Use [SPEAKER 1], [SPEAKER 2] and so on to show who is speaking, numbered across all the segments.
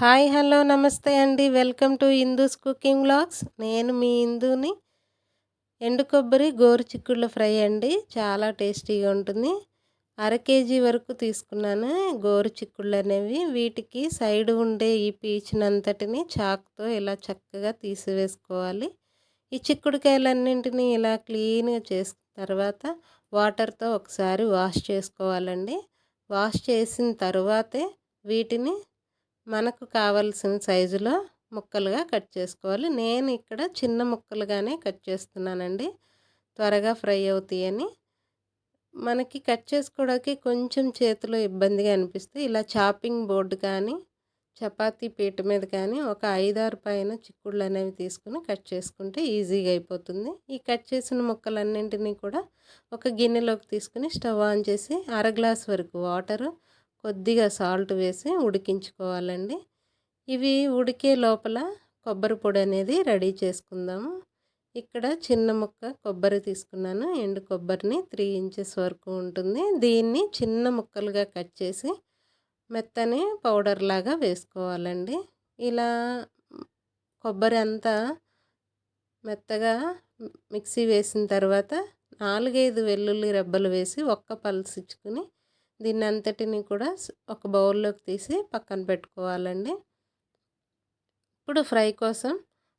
[SPEAKER 1] Hi hello నమస్తే అండి. Welcome to Indu's cooking vlogs. నేను మీ ఇందుని. ఎండు కొబ్బరి గోరు చిక్కుళ్ళు ఫ్రై అండి. చాలా టేస్టీగా ఉంటుంది. అర కేజీ వరకు తీసుకున్నాను గోరు చిక్కుళ్ళు అనేవి. వీటికి సైడ్ ఉండే ఈ పీచినంతటిని చాక్తో ఇలా చక్కగా తీసివేసుకోవాలి. ఈ చిక్కుడుకాయలన్నింటినీ ఇలా క్లీన్గా చేసుకున్న తర్వాత వాటర్తో ఒకసారి వాష్ చేసుకోవాలండి. వాష్ చేసిన తర్వాతే వీటిని మనకు కావలసిన సైజులో ముక్కలుగా కట్ చేసుకోవాలి. నేను ఇక్కడ చిన్న ముక్కలుగానే కట్ చేస్తున్నానండి. త్వరగా ఫ్రై అవుతాయని. మనకి కట్ చేసుకోవడానికి కొంచెం చేతిలో ఇబ్బందిగా అనిపిస్తే ఇలా చాపింగ్ బోర్డు కానీ చపాతీ పీట మీద కానీ ఒక ఐదారు పైన చిక్కుళ్ళు అనేవి తీసుకుని కట్ చేసుకుంటే ఈజీగా అయిపోతుంది. ఈ కట్ చేసిన ముక్కలన్నింటినీ కూడా ఒక గిన్నెలోకి తీసుకుని స్టవ్ ఆన్ చేసి అర గ్లాస్ వరకు వాటరు కొద్దిగా సాల్ట్ వేసి ఉడికించుకోవాలండి. ఇవి ఉడికే లోపల కొబ్బరి పొడి అనేది రెడీ చేసుకుందాము. ఇక్కడ చిన్న ముక్క కొబ్బరి తీసుకున్నాను. ఎండు కొబ్బరిని త్రీ ఇంచెస్ వరకు ఉంటుంది. దీన్ని చిన్న ముక్కలుగా కట్ చేసి మెత్తని పౌడర్ లాగా వేసుకోవాలండి. ఇలా కొబ్బరి అంతా మెత్తగా మిక్సీ వేసిన తర్వాత నాలుగైదు వెల్లుల్లి రెబ్బలు వేసి ఒక్క పల్స్ దీన్ని అంతటిని కూడా ఒక బౌల్లోకి తీసి పక్కన పెట్టుకోవాలండి. ఇప్పుడు ఫ్రై కోసం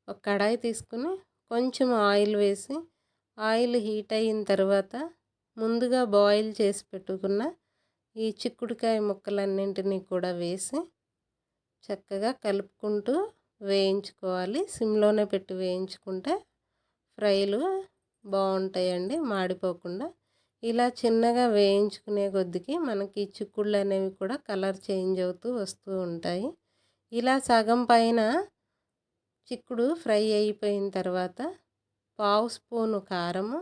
[SPEAKER 1] ఒక కడాయి తీసుకుని కొంచెం ఆయిల్ వేసి ఆయిల్ హీట్ అయిన తర్వాత ముందుగా బాయిల్ చేసి పెట్టుకున్న ఈ చిక్కుడుకాయ ముక్కలన్నింటినీ కూడా వేసి చక్కగా కలుపుకుంటూ వేయించుకోవాలి. సిమ్లోనే పెట్టి వేయించుకుంటే ఫ్రైలు బాగుంటాయండి మాడిపోకుండా. ఇలా చిన్నగా వేయించుకునే కొద్దికి మనకి చిక్కుళ్ళు అనేవి కూడా కలర్ చేంజ్ అవుతూ వస్తూ ఉంటాయి. ఇలా సగం పైన చిక్కుడు ఫ్రై అయిపోయిన తర్వాత పావు స్పూను కారము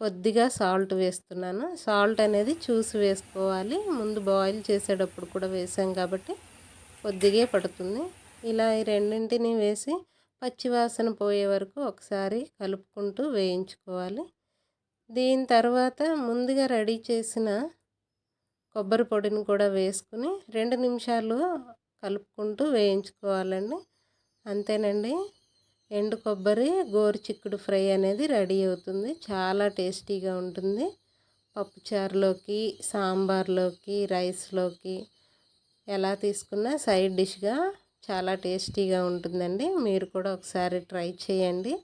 [SPEAKER 1] కొద్దిగా సాల్ట్ వేస్తున్నాను. సాల్ట్ అనేది చూసి వేసుకోవాలి. ముందు బాయిల్ చేసేటప్పుడు కూడా వేసాం కాబట్టి కొద్దిగా పడుతుంది. ఇలా ఈ రెండింటిని వేసి పచ్చివాసన పోయే వరకు ఒకసారి కలుపుకుంటూ వేయించుకోవాలి. దీని తర్వాత ముందుగా రెడీ చేసిన కొబ్బరి పొడిని కూడా వేసుకుని రెండు నిమిషాలు కలుపుకుంటూ వేయించుకోవాలండి. అంతేనండి. ఎండు కొబ్బరి గోరు చిక్కుడు ఫ్రై అనేది రెడీ అవుతుంది. చాలా టేస్టీగా ఉంటుంది. పప్పుచారులోకి సాంబార్లోకి రైస్లోకి ఎలా తీసుకున్నా సైడ్ డిష్గా చాలా టేస్టీగా ఉంటుందండి. మీరు కూడా ఒకసారి ట్రై చేయండి.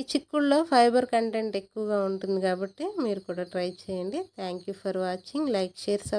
[SPEAKER 1] ఈ చిక్కుల్లో ఫైబర్ కంటెంట్ ఎక్కువగా ఉంటుంది కాబట్టి మీరు కూడా ట్రై చేయండి. Thank you for watching like share